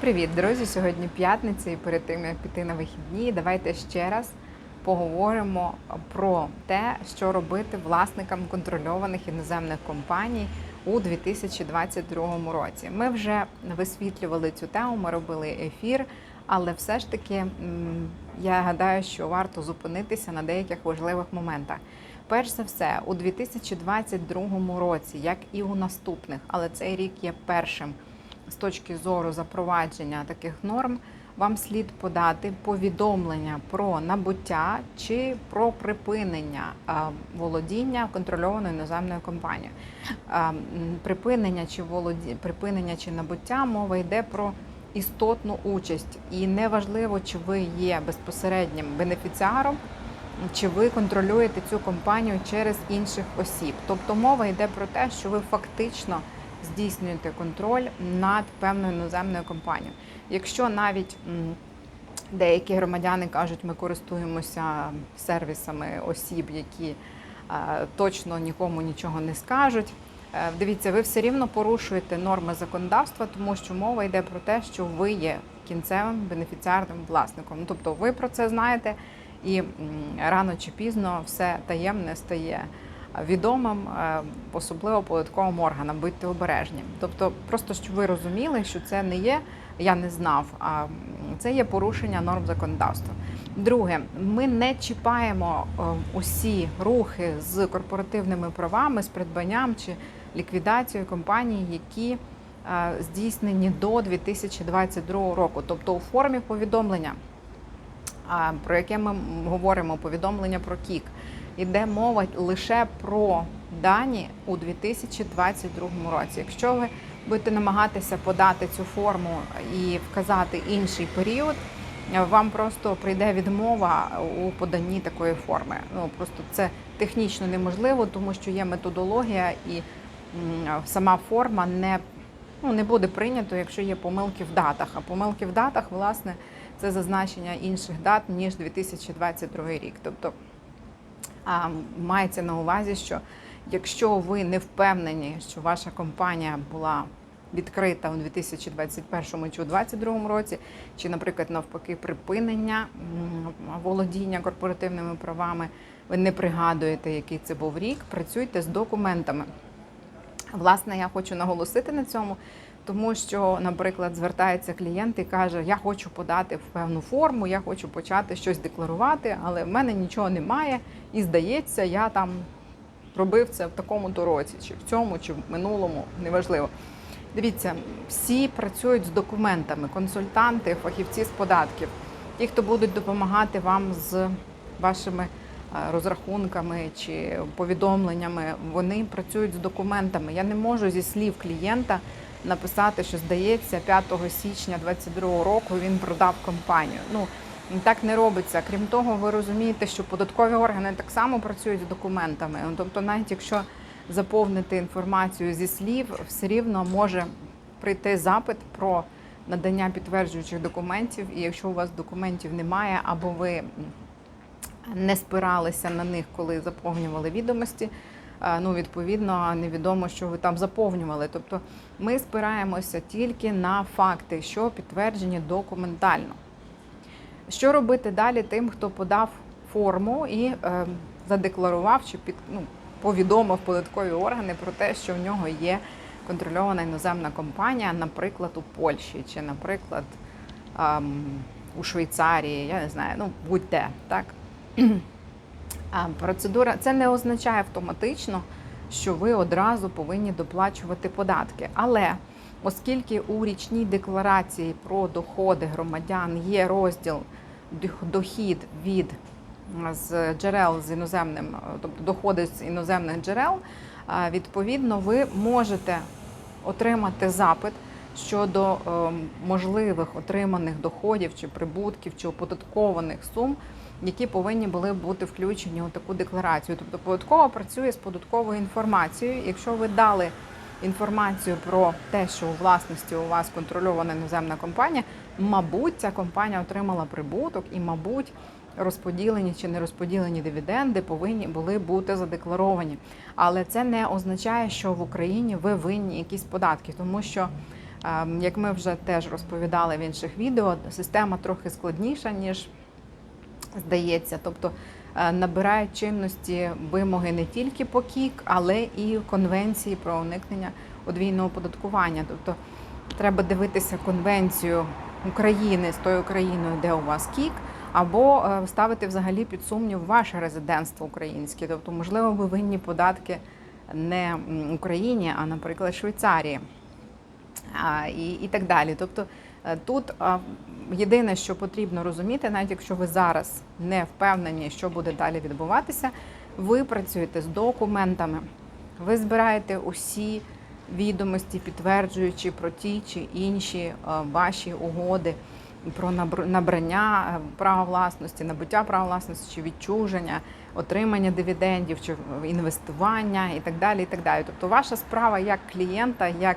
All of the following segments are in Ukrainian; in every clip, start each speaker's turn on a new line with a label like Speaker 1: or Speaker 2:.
Speaker 1: Привіт, друзі! Сьогодні п'ятниця, і перед тим як піти на вихідні, давайте ще раз поговоримо про те, що робити власникам контрольованих іноземних компаній у 2022 році. Ми вже висвітлювали цю тему, ми робили ефір, але все ж таки я гадаю, що варто зупинитися на деяких важливих моментах. Перш за все, у 2022 році, як і у наступних, але цей рік є першим з точки зору запровадження таких норм, вам слід подати повідомлення про набуття чи про припинення володіння контрольованою іноземною компанією. Припинення чи володі... припинення чи набуття мова йде про істотну участь, і неважливо, чи ви є безпосереднім бенефіціаром. Чи ви контролюєте цю компанію через інших осіб? Тобто мова йде про те, що ви фактично здійснюєте контроль над певною іноземною компанією. Якщо навіть деякі громадяни кажуть, ми користуємося сервісами осіб, які е, точно нікому нічого не скажуть. е, Дивіться, ви все рівно порушуєте норми законодавства, тому що мова йде про те, що ви є кінцевим бенефіціарним власником. Ну, Тобто ви про це знаєте, і рано чи пізно все таємне стає відомим, е, особливо податковим органам. Будьте обережні. Тобто, просто щоб ви розуміли, що це не є, я не знав, а це є порушення норм законодавства. Друге, ми не чіпаємо е, усі рухи з корпоративними правами, з придбанням чи ліквідацією компаній, які е, здійснені до 2022 року, тобто у формі повідомлення про яке ми говоримо, повідомлення про КІК. Іде мова лише про дані у 2022 році. Якщо ви будете намагатися подати цю форму і вказати інший період, вам просто прийде відмова у поданні такої форми. Ну просто це технічно неможливо, тому що є методологія і сама форма не, ну, не буде прийнято, якщо є помилки в датах. А помилки в датах, власне, це зазначення інших дат ніж 2022 рік. Тобто а, мається на увазі, що якщо ви не впевнені, що ваша компанія була відкрита у 2021 чи у 2022 році, чи, наприклад, навпаки, припинення володіння корпоративними правами, ви не пригадуєте, який це був рік, працюйте з документами. Власне, я хочу наголосити на цьому, тому що, наприклад, звертається клієнт і каже: Я хочу подати в певну форму, я хочу почати щось декларувати, але в мене нічого немає, і здається, я там робив це в такому-то році, чи в цьому, чи в минулому, неважливо. Дивіться, всі працюють з документами, консультанти, фахівці з податків, ті, хто будуть допомагати вам з вашими е, розрахунками чи повідомленнями, вони працюють з документами. Я не можу зі слів клієнта написати, що здається, 5 січня 2022 року він продав компанію. Ну так не робиться. Крім того, ви розумієте, що податкові органи так само працюють з документами. Ну, Тобто, навіть якщо заповнити інформацію зі слів, все рівно може прийти запит про надання підтверджуючих документів. І якщо у вас документів немає, або ви не спиралися на них, коли заповнювали відомості. Е, Ну, відповідно, невідомо, що ви там заповнювали. Тобто ми спираємося тільки на факти, що підтверджені документально. Що робити далі тим, хто подав форму і е, задекларував чи під, ну, повідомив податкові органи про те, що в нього є контрольована іноземна компанія, наприклад, у Польщі чи, наприклад, ем, у Швейцарії, я не знаю, ну будь-де, так? Процедура це не означає автоматично, що ви одразу повинні доплачувати податки. Але оскільки у річній декларації про доходи громадян є розділ дохід від з джерел з іноземним, е, тобто доходи з іноземних джерел, відповідно, ви можете отримати запит щодо е, можливих отриманих доходів чи прибутків чи оподаткованих сум, які повинні були бути включені у таку декларацію. Тобто податкова працює з податковою інформацією. Якщо ви дали інформацію про те, що у власності у вас контрольована іноземна компанія, мабуть, ця компанія отримала прибуток і, мабуть, розподілені чи не розподілені дивіденди повинні були бути задекларовані. Але це не означає, що в Україні ви винні якісь податки, тому що Як ми вже теж розповідали в інших відео, система трохи складніша, ніж здається. Тобто е, набирають чинності вимоги не тільки по КІК, але і конвенції про уникнення подвійного оподаткування. Тобто треба дивитися конвенцію України з тою країною, де у вас КІК, або е, ставити взагалі під сумнів ваше резидентство українське. Тобто, можливо, ви винні податки не Україні, а, наприклад, Швейцарії і, і так далі. Тобто е, тут єдине, що потрібно розуміти, навіть якщо ви зараз не впевнені, що буде далі відбуватися, ви працюєте з документами, ви збираєте усі відомості, підтверджуючи про ті чи інші е, ваші угоди. Про набр- набрання е, права власності, набуття права власності чи відчуження, отримання дивідендів чи інвестування і так далі. І так далі. Тобто, ваша справа як клієнта, як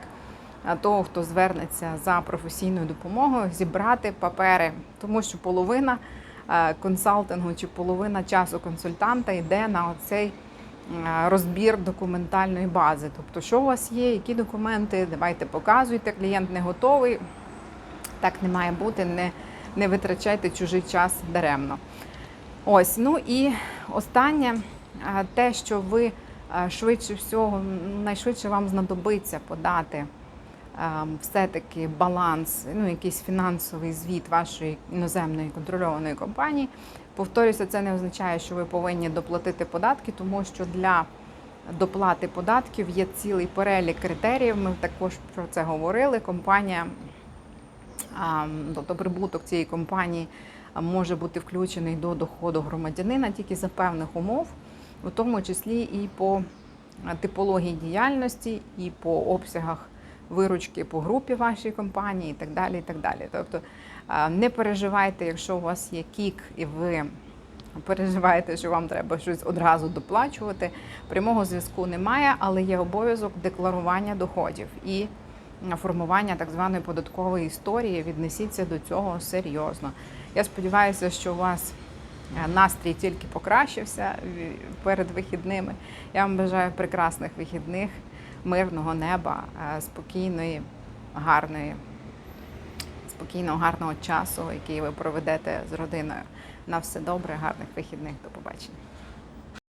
Speaker 1: того, хто звернеться за професійною допомогою, зібрати папери, тому що половина е, консалтингу чи половина часу консультанта йде на оцей е, розбір документальної бази. Тобто, що у вас є, які документи, давайте показуйте, клієнт не готовий. Так не має бути, не, не витрачайте чужий час даремно. Ось, ну і останнє, е, те, що ви швидше всього, найшвидше вам знадобиться подати все-таки баланс, ну, якийсь фінансовий звіт вашої іноземної контрольованої компанії. Повторюся, це не означає, що ви повинні доплатити податки, тому що для доплати податків є цілий перелік критеріїв. Ми також про це говорили. Компанія тобто прибуток цієї компанії може бути включений до доходу громадянина тільки за певних умов, у тому числі і по типології діяльності, і по обсягах виручки по групі вашої компанії, і так далі. І так далі. Тобто не переживайте, якщо у вас є кік і ви. Переживаєте, що вам треба щось одразу доплачувати. Прямого зв'язку немає, але є обов'язок декларування доходів і формування так званої податкової історії. Віднесіться до цього серйозно. Я сподіваюся, що у вас е, настрій тільки покращився перед вихідними. Я вам бажаю прекрасних вихідних, мирного неба, е, спокійної, гарної, спокійного, гарного часу, який ви проведете з родиною. На все добре, гарних вихідних. До побачення.